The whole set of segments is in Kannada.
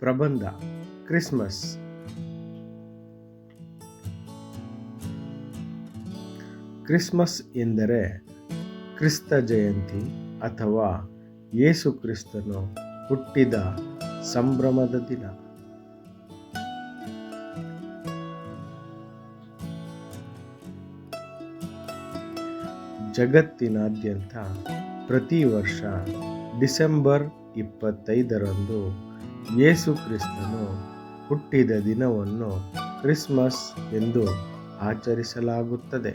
ಪ್ರಬಂಧ, ಕ್ರಿಸ್ಮಸ್. ಕ್ರಿಸ್ಮಸ್ ಎಂದರೆ ಕ್ರಿಸ್ತ ಜಯಂತಿ ಅಥವಾ ಯೇಸು ಕ್ರಿಸ್ತನು ಹುಟ್ಟಿದ ಸಂಭ್ರಮದ ದಿನ. ಜಗತ್ತಿನಾದ್ಯಂತ ಪ್ರತಿ ವರ್ಷ ಡಿಸೆಂಬರ್ ಇಪ್ಪತ್ತೈದರಂದು ಯೇಸು ಕ್ರಿಸ್ತನು ಹುಟ್ಟಿದ ದಿನವನ್ನು ಕ್ರಿಸ್ಮಸ್ ಎಂದು ಆಚರಿಸಲಾಗುತ್ತದೆ.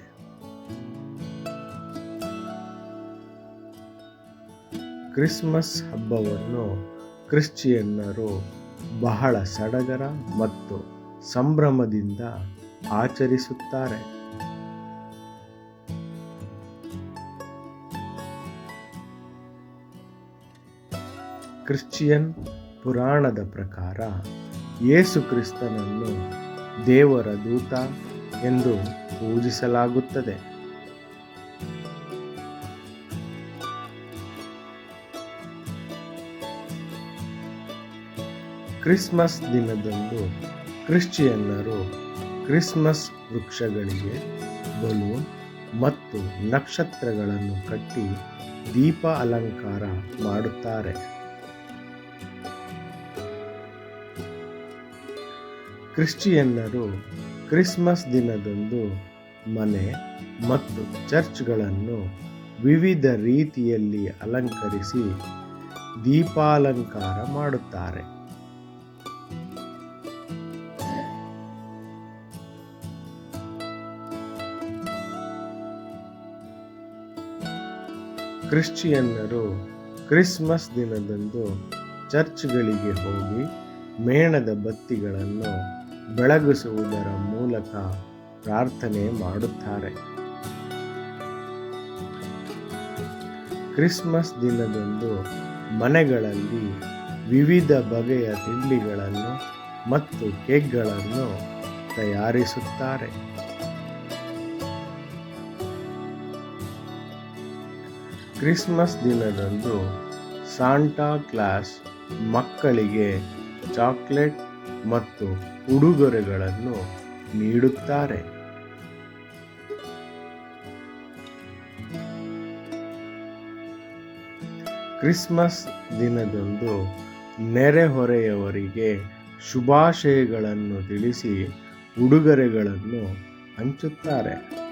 ಕ್ರಿಸ್ಮಸ್ ಹಬ್ಬವನ್ನು ಕ್ರಿಶ್ಚಿಯನ್ನರು ಬಹಳ ಸಡಗರ ಮತ್ತು ಸಂಭ್ರಮದಿಂದ ಆಚರಿಸುತ್ತಾರೆ. ಕ್ರಿಶ್ಚಿಯನ್ ಪುರಾಣದ ಪ್ರಕಾರ ಯೇಸು ಕ್ರಿಸ್ತನನ್ನು ದೇವರ ದೂತ ಎಂದು ಪೂಜಿಸಲಾಗುತ್ತದೆ. ಕ್ರಿಸ್ಮಸ್ ದಿನದಂದು ಕ್ರಿಶ್ಚಿಯನ್ನರು ಕ್ರಿಸ್ಮಸ್ ವೃಕ್ಷಗಳಿಗೆ ಬಲೂನ್ ಮತ್ತು ನಕ್ಷತ್ರಗಳನ್ನು ಕಟ್ಟಿ ದೀಪ ಅಲಂಕಾರ ಮಾಡುತ್ತಾರೆ. ಕ್ರಿಶ್ಚಿಯನ್ನರು ಕ್ರಿಸ್ಮಸ್ ದಿನದಂದು ಮನೆ ಮತ್ತು ಚರ್ಚ್ಗಳನ್ನು ವಿವಿಧ ರೀತಿಯಲ್ಲಿ ಅಲಂಕರಿಸಿ ದೀಪಾಲಂಕಾರ ಮಾಡುತ್ತಾರೆ. ಕ್ರಿಶ್ಚಿಯನ್ನರು ಕ್ರಿಸ್ಮಸ್ ದಿನದಂದು ಚರ್ಚ್ಗಳಿಗೆ ಹೋಗಿ ಮೇಣದ ಬತ್ತಿಗಳನ್ನು ಬೆಳಗಿಸುವುದರ ಮೂಲಕ ಪ್ರಾರ್ಥನೆ ಮಾಡುತ್ತಾರೆ. ಕ್ರಿಸ್ಮಸ್ ದಿನದಂದು ಮನೆಗಳಲ್ಲಿ ವಿವಿಧ ಬಗೆಯ ತಿಂಡಿಗಳನ್ನು ಮತ್ತು ಕೇಕ್ಗಳನ್ನು ತಯಾರಿಸುತ್ತಾರೆ. ಕ್ರಿಸ್ಮಸ್ ದಿನದಂದು ಸಾಂಟಾ ಕ್ಲಾಸ್ ಮಕ್ಕಳಿಗೆ ಚಾಕ್ಲೇಟ್ ಮತ್ತು ಉಡುಗೊರೆಗಳನ್ನು ನೀಡುತ್ತಾರೆ. ಕ್ರಿಸ್ಮಸ್ ದಿನದಂದು ನೆರೆಹೊರೆಯವರಿಗೆ ಶುಭಾಶಯಗಳನ್ನು ತಿಳಿಸಿ ಉಡುಗೊರೆಗಳನ್ನು ಹಂಚುತ್ತಾರೆ.